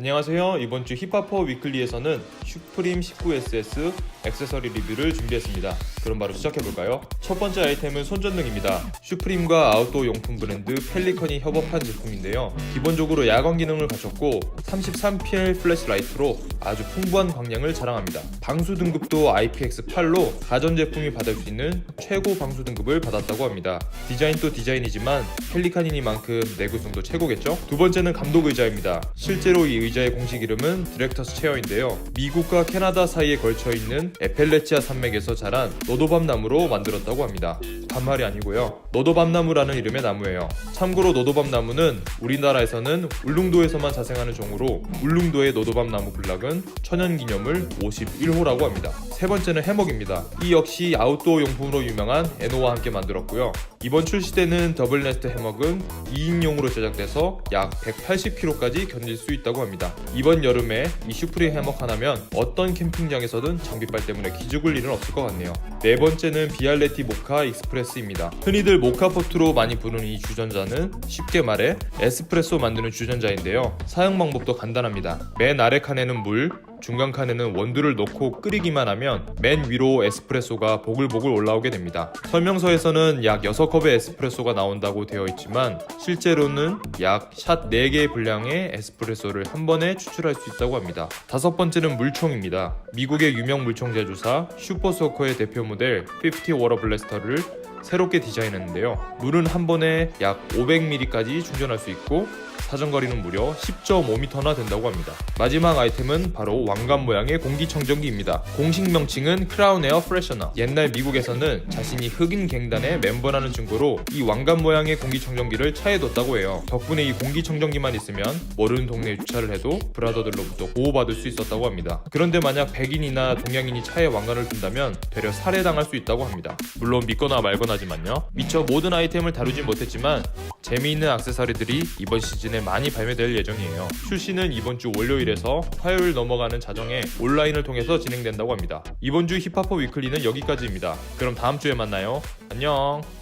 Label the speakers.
Speaker 1: 안녕하세요. 이번 주 힙합퍼 위클리에서는 슈프림 19SS 액세서리 리뷰를 준비했습니다. 그럼 바로 시작해볼까요? 첫 번째 아이템은 손전등입니다. 슈프림과 아웃도어 용품 브랜드 펠리컨이 협업한 제품인데요. 기본적으로 야광 기능을 갖췄고 33PL 플래시라이트로 아주 풍부한 광량을 자랑합니다. 방수 등급도 IPX8로 가전제품이 받을 수 있는 최고 방수 등급을 받았다고 합니다. 디자인도 디자인이지만 펠리칸이니만큼 내구성도 최고겠죠? 두 번째는 감독 의자입니다. 실제로 이의 공식 이름은 디렉터스 체어인데요. 미국과 캐나다 사이에 걸쳐 있는 에펠레치아 산맥에서 자란 노도밤 나무로 만들었다고 합니다. 반말이 아니고요. 노도밤 나무라는 이름의 나무예요. 참고로 노도밤 나무는 우리나라에서는 울릉도에서만 자생하는 종으로 울릉도의 노도밤 나무 군락은 천연기념물 51호라고 합니다. 세 번째는 해먹입니다. 이 역시 아웃도어 용품으로 유명한 에노와 함께 만들었고요. 이번 출시되는 더블 네스트 해먹은 2인용으로 제작돼서 약 180kg까지 견딜 수 있다고 합니다. 이번 여름에 이 슈프림 해먹 하나면 어떤 캠핑장에서든 장비빨 때문에 기죽을 일은 없을 것 같네요. 네 번째는 비알레티 모카 익스프레스입니다. 흔히들 모카포트로 많이 부르는 이 주전자는 쉽게 말해 에스프레소 만드는 주전자인데요. 사용 방법도 간단합니다. 맨 아래 칸에는 물, 중간 칸에는 원두를 넣고 끓이기만 하면 맨 위로 에스프레소가 보글보글 올라오게 됩니다. 설명서에서는 약 6컵의 에스프레소가 나온다고 되어 있지만 실제로는 약 샷 4개의 분량의 에스프레소를 한 번에 추출할 수 있다고 합니다. 다섯 번째는 물총입니다. 미국의 유명 물총 제조사 슈퍼소커의 대표 모델 50 워터 블래스터를 새롭게 디자인했는데요. 물은 한 번에 약 500ml까지 충전할 수 있고 사정거리는 무려 10.5m나 된다고 합니다. 마지막 아이템은 바로 왕관 모양의 공기청정기입니다. 공식 명칭은 크라운 에어 프레셔너. 옛날 미국에서는 자신이 흑인 갱단의 멤버라는 증거로 이 왕관 모양의 공기청정기를 차에 뒀다고 해요. 덕분에 이 공기청정기만 있으면 모르는 동네에 주차를 해도 브라더들로부터 보호받을 수 있었다고 합니다. 그런데 만약 백인이나 동양인이 차에 왕관을 둔다면 되려 살해당할 수 있다고 합니다. 물론 믿거나 말거나지만요. 미처 모든 아이템을 다루진 못했지만 재미있는 액세서리들이 이번 시즌에 많이 발매될 예정이에요. 출시는 이번 주 월요일에서 화요일 넘어가는 자정에 온라인을 통해서 진행된다고 합니다. 이번 주 힙합퍼 위클리는 여기까지입니다. 그럼 다음 주에 만나요. 안녕.